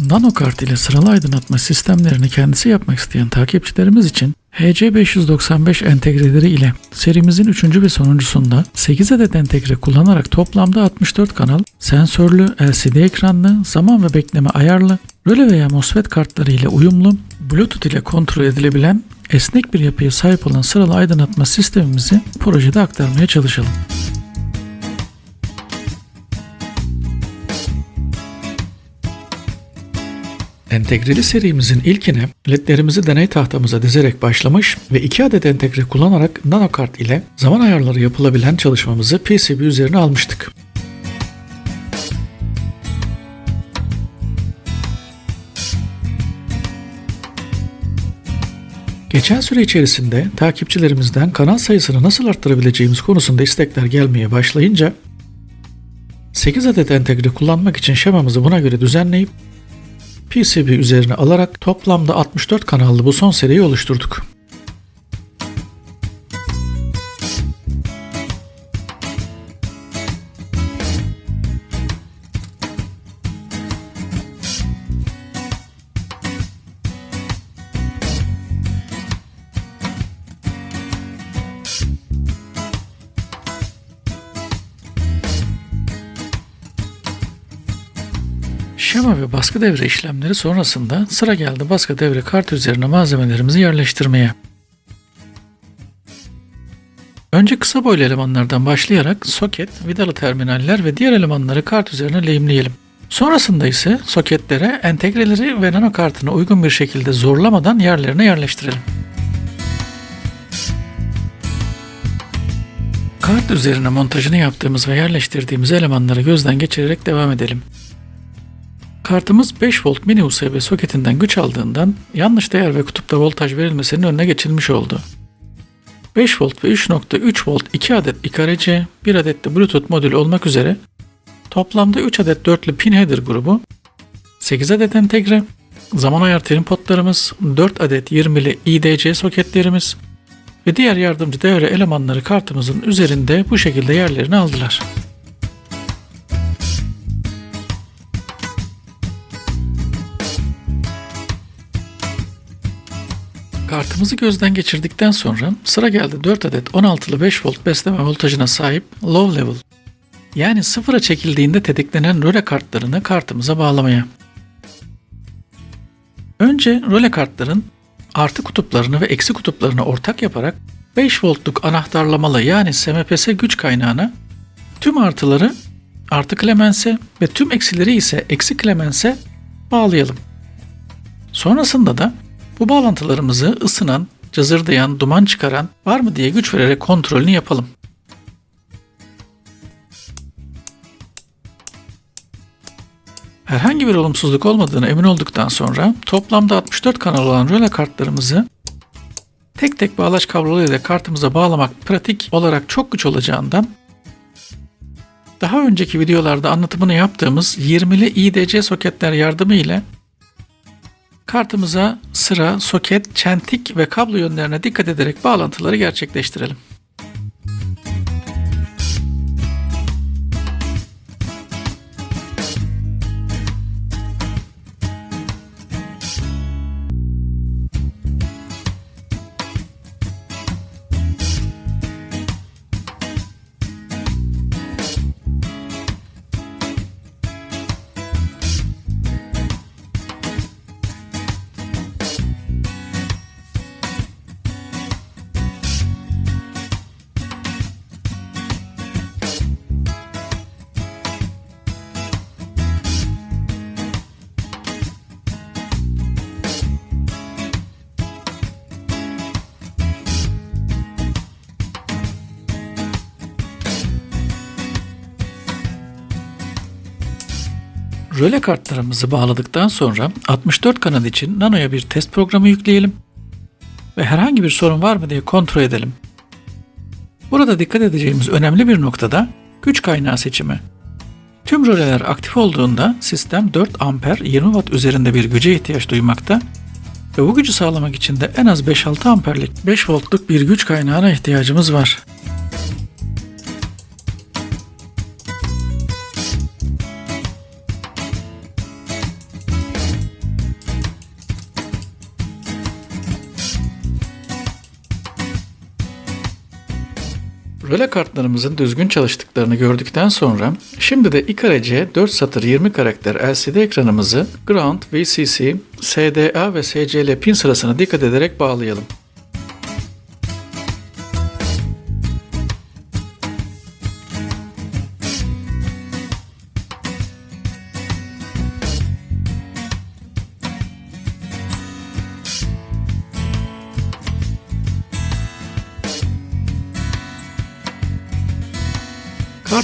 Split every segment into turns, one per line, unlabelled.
Nanokart ile sıralı aydınlatma sistemlerini kendisi yapmak isteyen takipçilerimiz için HC595 entegreleri ile serimizin 3. ve sonuncusunda 8 adet entegre kullanarak toplamda 64 kanal, sensörlü, LCD ekranlı, zaman ve bekleme ayarlı, röle veya MOSFET kartları ile uyumlu, Bluetooth ile kontrol edilebilen esnek bir yapıya sahip olan sıralı aydınlatma sistemimizi projede aktarmaya çalışalım. Entegreli serimizin ilkine ledlerimizi deney tahtamıza dizerek başlamış ve 2 adet entegre kullanarak nanokart ile zaman ayarları yapılabilen çalışmamızı PCB üzerine almıştık. Geçen süre içerisinde takipçilerimizden kanal sayısını nasıl arttırabileceğimiz konusunda istekler gelmeye başlayınca 8 adet entegre kullanmak için şemamızı buna göre düzenleyip PCB üzerine alarak toplamda 64 kanallı bu son seriyi oluşturduk. Şema ve baskı devre işlemleri sonrasında sıra geldi baskı devre kart üzerine malzemelerimizi yerleştirmeye. Önce kısa boylu elemanlardan başlayarak soket, vidalı terminaller ve diğer elemanları kart üzerine lehimleyelim. Sonrasında ise soketlere entegreleri ve nanokartını uygun bir şekilde zorlamadan yerlerine yerleştirelim. Kart üzerine montajını yaptığımız ve yerleştirdiğimiz elemanları gözden geçirerek devam edelim. Kartımız 5 volt mini USB soketinden güç aldığından yanlış değer ve kutupta voltaj verilmesinin önüne geçilmiş oldu. 5 volt ve 3.3 volt 2 adet ikareci, 1 adet de Bluetooth modülü olmak üzere toplamda 3 adet dörtlü pin header grubu, 8 adet entegre, zaman ayar trim potlarımız, 4 adet 20'li IDC soketlerimiz ve diğer yardımcı devre elemanları kartımızın üzerinde bu şekilde yerlerini aldılar. Kartımızı gözden geçirdikten sonra sıra geldi 4 adet 16'lı 5 volt besleme voltajına sahip low level yani sıfıra çekildiğinde tetiklenen röle kartlarını kartımıza bağlamaya. Önce röle kartların artı kutuplarını ve eksi kutuplarını ortak yaparak 5 voltluk anahtarlamalı yani SMPS güç kaynağına tüm artıları artı klemense ve tüm eksileri ise eksi klemense bağlayalım. Sonrasında da bu bağlantılarımızı ısınan, cızırdayan, duman çıkaran var mı diye güç vererek kontrolünü yapalım. Herhangi bir olumsuzluk olmadığını emin olduktan sonra toplamda 64 kanal olan röle kartlarımızı tek tek bağlaç kablolarıyla kartımıza bağlamak pratik olarak çok güç olacağından daha önceki videolarda anlatımını yaptığımız 20'li IDC soketler yardımı ile kartımıza sıra, soket, çentik ve kablo yönlerine dikkat ederek bağlantıları gerçekleştirelim. Röle kartlarımızı bağladıktan sonra 64 kanal için Nano'ya bir test programı yükleyelim ve herhangi bir sorun var mı diye kontrol edelim. Burada dikkat edeceğimiz önemli bir noktada güç kaynağı seçimi. Tüm röleler aktif olduğunda sistem 4 amper 20 watt üzerinde bir güce ihtiyaç duymakta ve bu gücü sağlamak için de en az 5-6 amperlik 5 voltluk bir güç kaynağına ihtiyacımız var. Röle kartlarımızın düzgün çalıştıklarını gördükten sonra şimdi de iKare 4 satır 20 karakter LCD ekranımızı Ground, VCC, SDA ve SCL pin sırasına dikkat ederek bağlayalım.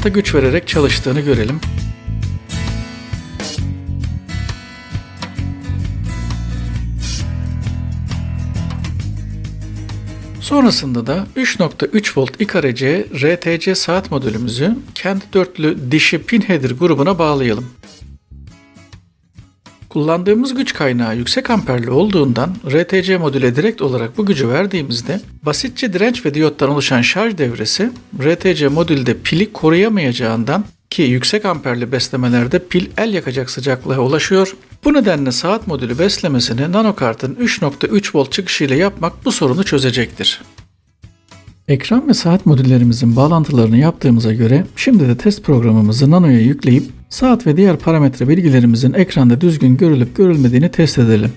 Karta güç vererek çalıştığını görelim. Sonrasında da 3.3 volt iKare RTC saat modülümüzü kendi dörtlü dişi pin header grubuna bağlayalım. Kullandığımız güç kaynağı yüksek amperli olduğundan RTC modüle direkt olarak bu gücü verdiğimizde basitçe direnç ve diyottan oluşan şarj devresi RTC modülde pili koruyamayacağından ki yüksek amperli beslemelerde pil el yakacak sıcaklığa ulaşıyor. Bu nedenle saat modülü beslemesini nanokartın 3.3 volt çıkışıyla yapmak bu sorunu çözecektir. Ekran ve saat modüllerimizin bağlantılarını yaptığımıza göre şimdi de test programımızı Nano'ya yükleyip saat ve diğer parametre bilgilerimizin ekranda düzgün görülüp görülmediğini test edelim.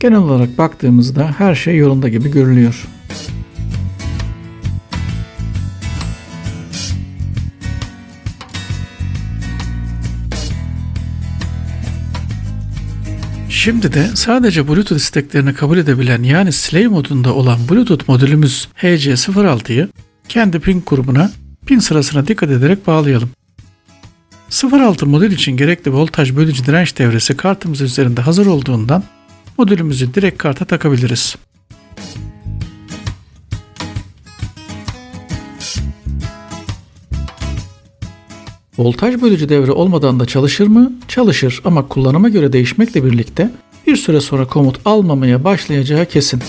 Genel olarak baktığımızda her şey yolunda gibi görülüyor. Şimdi de sadece Bluetooth isteklerini kabul edebilen yani Slave modunda olan Bluetooth modülümüz HC06'yı kendi pin grubuna pin sırasına dikkat ederek bağlayalım. 06 modül için gerekli voltaj bölücü direnç devresi kartımız üzerinde hazır olduğundan modülümüzü direkt karta takabiliriz. Voltaj bölücü devre olmadan da çalışır mı? Çalışır ama kullanıma göre değişmekle birlikte bir süre sonra komut almamaya başlayacağı kesin.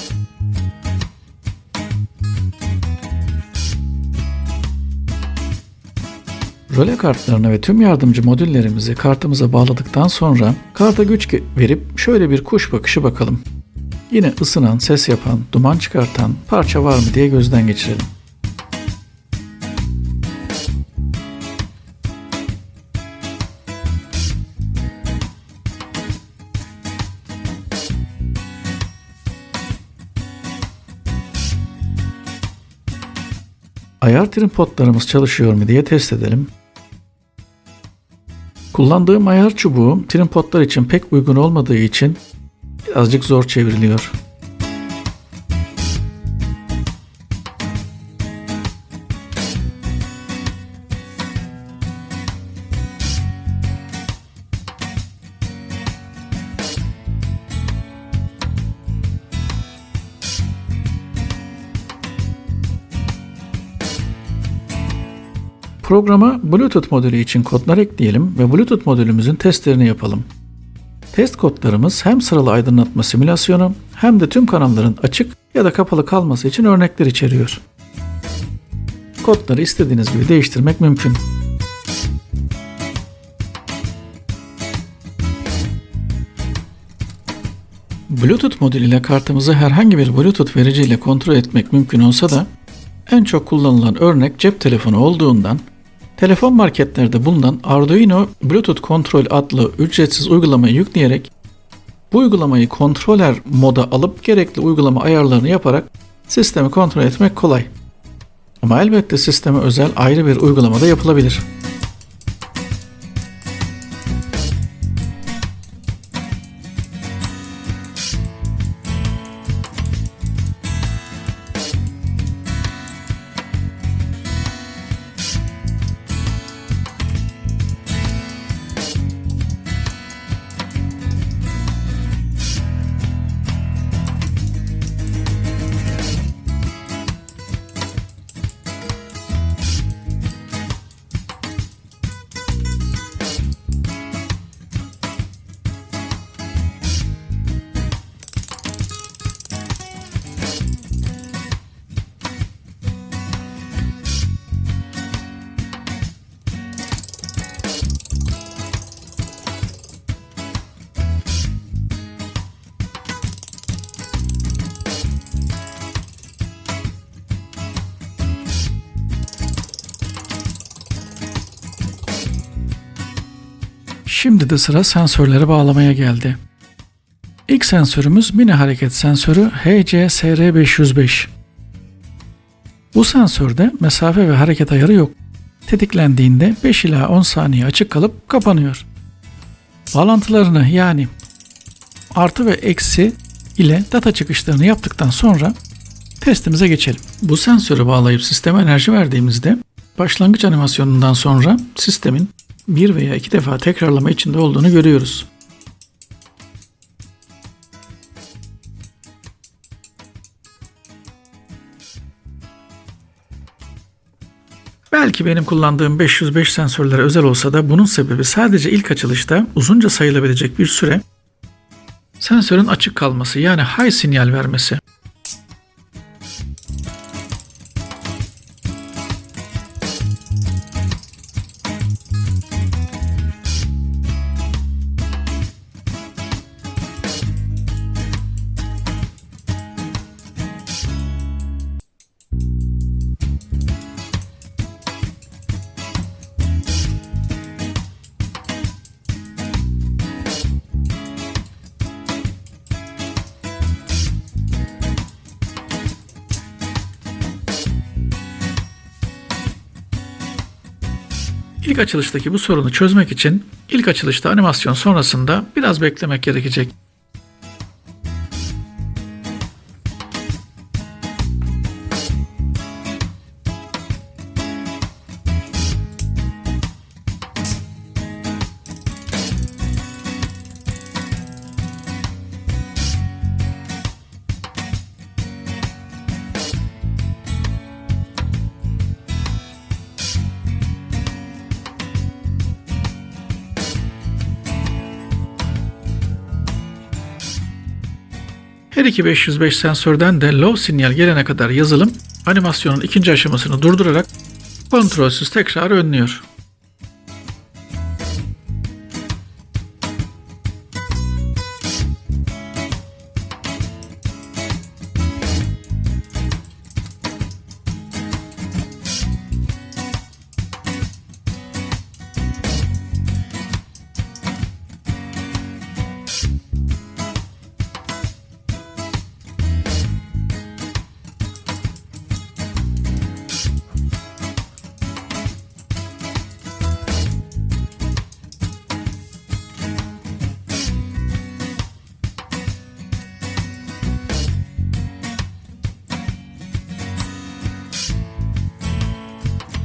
Röle kartlarını ve tüm yardımcı modüllerimizi kartımıza bağladıktan sonra karta güç verip şöyle bir kuş bakışı bakalım. Yine ısınan, ses yapan, duman çıkartan parça var mı diye gözden geçirelim. Ayar trim potlarımız çalışıyor mu diye test edelim. Kullandığım ayar çubuğu trim potlar için pek uygun olmadığı için birazcık zor çevriliyor. Programa Bluetooth modülü için kodlar ekleyelim ve Bluetooth modülümüzün testlerini yapalım. Test kodlarımız hem sıralı aydınlatma simülasyonu hem de tüm kanalların açık ya da kapalı kalması için örnekler içeriyor. Kodları istediğiniz gibi değiştirmek mümkün. Bluetooth modülü ile kartımızı herhangi bir Bluetooth vericiyle kontrol etmek mümkün olsa da en çok kullanılan örnek cep telefonu olduğundan Telefon marketlerde bulunan Arduino Bluetooth Control adlı ücretsiz uygulamayı yükleyerek bu uygulamayı kontroller moda alıp gerekli uygulama ayarlarını yaparak sistemi kontrol etmek kolay. Ama elbette sisteme özel ayrı bir uygulamada yapılabilir. Şimdi de sıra sensörleri bağlamaya geldi. İlk sensörümüz mini hareket sensörü HCSR505. Bu sensörde mesafe ve hareket ayarı yok. Tetiklendiğinde 5 ila 10 saniye açık kalıp kapanıyor. Bağlantılarını yani artı ve eksi ile data çıkışlarını yaptıktan sonra testimize geçelim. Bu sensörü bağlayıp sisteme enerji verdiğimizde başlangıç animasyonundan sonra sistemin bir veya iki defa tekrarlama içinde olduğunu görüyoruz. Belki benim kullandığım 505 sensörlere özel olsa da bunun sebebi sadece ilk açılışta uzunca sayılabilecek bir süre sensörün açık kalması yani high sinyal vermesi. İlk açılıştaki bu sorunu çözmek için ilk açılışta animasyon sonrasında biraz beklemek gerekecek. Her iki 505 sensörden de low sinyal gelene kadar yazılım animasyonun ikinci aşamasını durdurarak kontrolsüz tekrar önlüyor.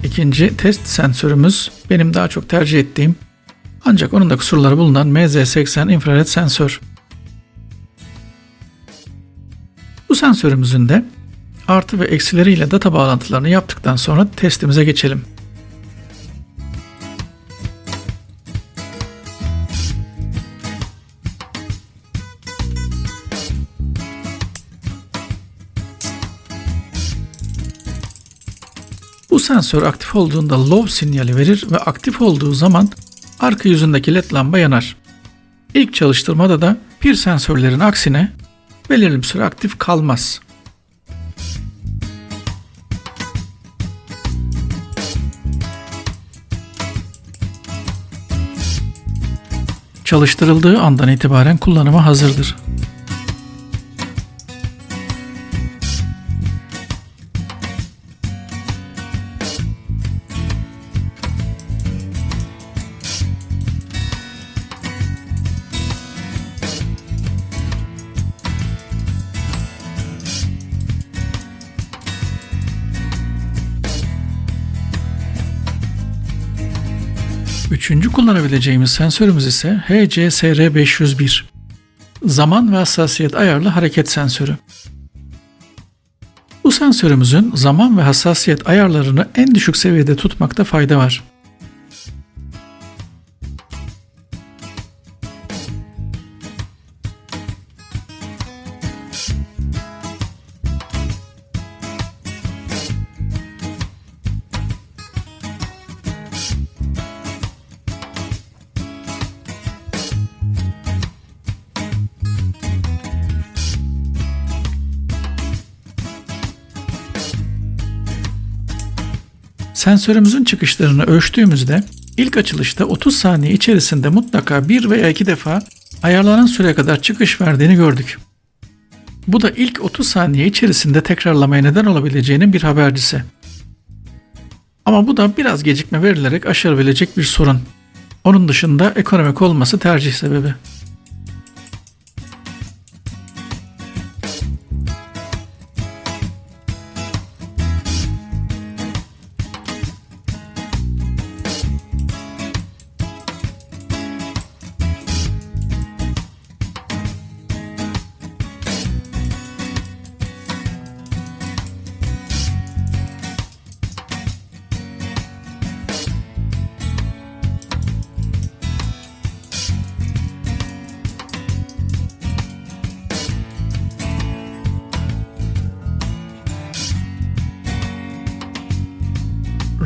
İkinci test sensörümüz benim daha çok tercih ettiğim ancak onun da kusurları bulunan MZ80 infrared sensör. Bu sensörümüzün de artı ve eksileriyle data bağlantılarını yaptıktan sonra testimize geçelim. Sensör aktif olduğunda low sinyali verir ve aktif olduğu zaman arka yüzündeki led lamba yanar. İlk çalıştırmada da pir sensörlerin aksine belirli bir süre aktif kalmaz. Çalıştırıldığı andan itibaren kullanıma hazırdır. Kullanabileceğimiz sensörümüz ise HCSR501. Zaman ve hassasiyet ayarlı hareket sensörü. Bu sensörümüzün zaman ve hassasiyet ayarlarını en düşük seviyede tutmakta fayda var. Sensörümüzün çıkışlarını ölçtüğümüzde İlk açılışta 30 saniye içerisinde mutlaka bir veya iki defa ayarlanan süreye kadar çıkış verdiğini gördük. Bu da ilk 30 saniye içerisinde tekrarlamaya neden olabileceğinin bir habercisi. Ama bu da biraz gecikme verilerek aşılabilecek bir sorun. Onun dışında ekonomik olması tercih sebebi.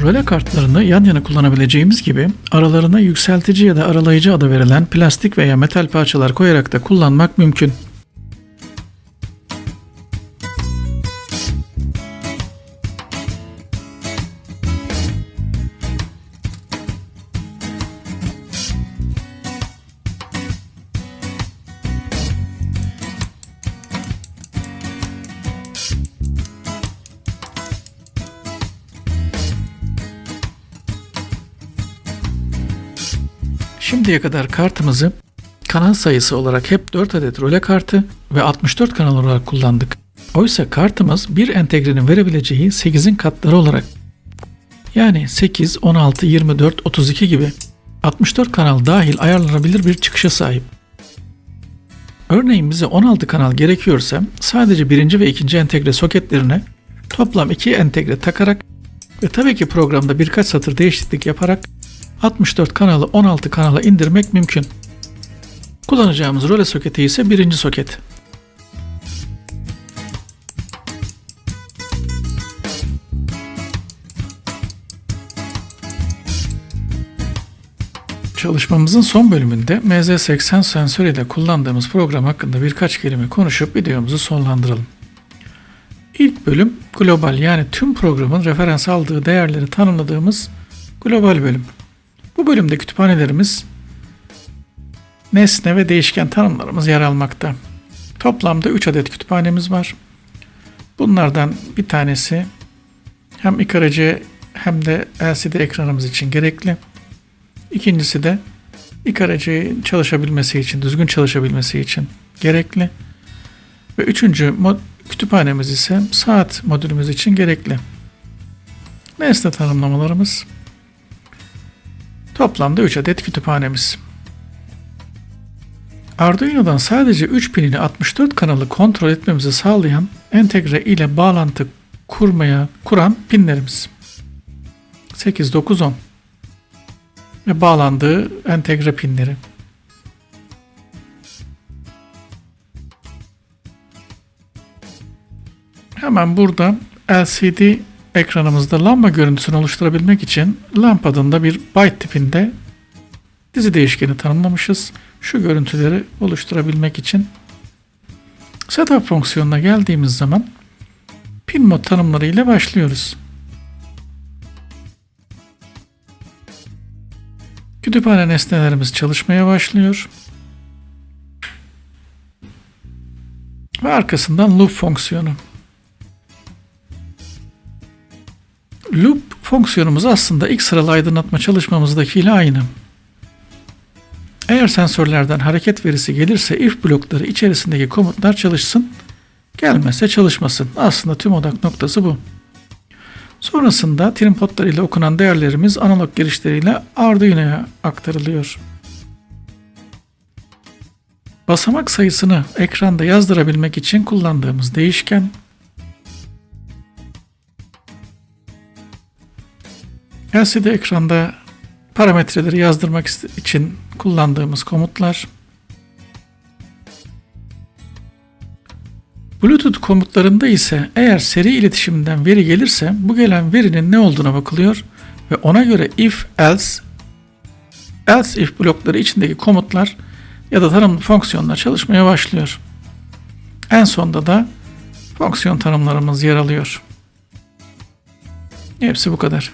Röle kartlarını yan yana kullanabileceğimiz gibi aralarına yükseltici ya da aralayıcı adı verilen plastik veya metal parçalar koyarak da kullanmak mümkün. Şimdiye kadar kartımızı kanal sayısı olarak hep 4 adet röle kartı ve 64 kanal olarak kullandık. Oysa kartımız bir entegrenin verebileceği 8'in katları olarak yani 8, 16, 24, 32 gibi 64 kanal dahil ayarlanabilir bir çıkışa sahip. Örneğin bize 16 kanal gerekiyorsa sadece birinci ve ikinci entegre soketlerine toplam 2 entegre takarak ve tabii ki programda birkaç satır değişiklik yaparak 64 kanalı 16 kanala indirmek mümkün. Kullanacağımız röle soketi ise birinci soket. Çalışmamızın son bölümünde MZ80 sensör ile kullandığımız program hakkında birkaç kelime konuşup videomuzu sonlandıralım. İlk bölüm global yani tüm programın referans aldığı değerleri tanımladığımız global bölüm. Bu bölümde kütüphanelerimiz nesne ve değişken tanımlarımız yer almakta. Toplamda 3 adet kütüphanemiz var. Bunlardan bir tanesi hem İKRC hem de LCD ekranımız için gerekli. İkincisi de İKRC çalışabilmesi için, düzgün çalışabilmesi için gerekli. Ve üçüncü mod, kütüphanemiz ise saat modülümüz için gerekli. Nesne tanımlamalarımız Toplamda 3 adet kütüphanemiz. Arduino'dan sadece 3 pinini 64 kanalı kontrol etmemizi sağlayan entegre ile bağlantı kurmaya kuran pinlerimiz. 8, 9, 10 ve bağlandığı entegre pinleri. Hemen burada LCD ekranımızda lamba görüntüsünü oluşturabilmek için lamp adında bir byte tipinde dizi değişkeni tanımlamışız. Şu görüntüleri oluşturabilmek için setup fonksiyonuna geldiğimiz zaman pin mod tanımları ile başlıyoruz. Kütüphane nesnelerimiz çalışmaya başlıyor. Ve arkasından loop fonksiyonu. Loop fonksiyonumuz aslında ilk sıralı aydınlatma çalışmamızdakiyle aynı. Eğer sensörlerden hareket verisi gelirse if blokları içerisindeki komutlar çalışsın, gelmezse çalışmasın. Aslında tüm odak noktası bu. Sonrasında trim potlar ile okunan değerlerimiz analog girişleriyle Arduino'ya aktarılıyor. Basamak sayısını ekranda yazdırabilmek için kullandığımız değişken LCD ekranda parametreleri yazdırmak için kullandığımız komutlar. Bluetooth komutlarında ise eğer seri iletişiminden veri gelirse bu gelen verinin ne olduğuna bakılıyor ve ona göre if else else if blokları içindeki komutlar ya da tanımlı fonksiyonlar çalışmaya başlıyor. En sonda da fonksiyon tanımlarımız yer alıyor. Hepsi bu kadar.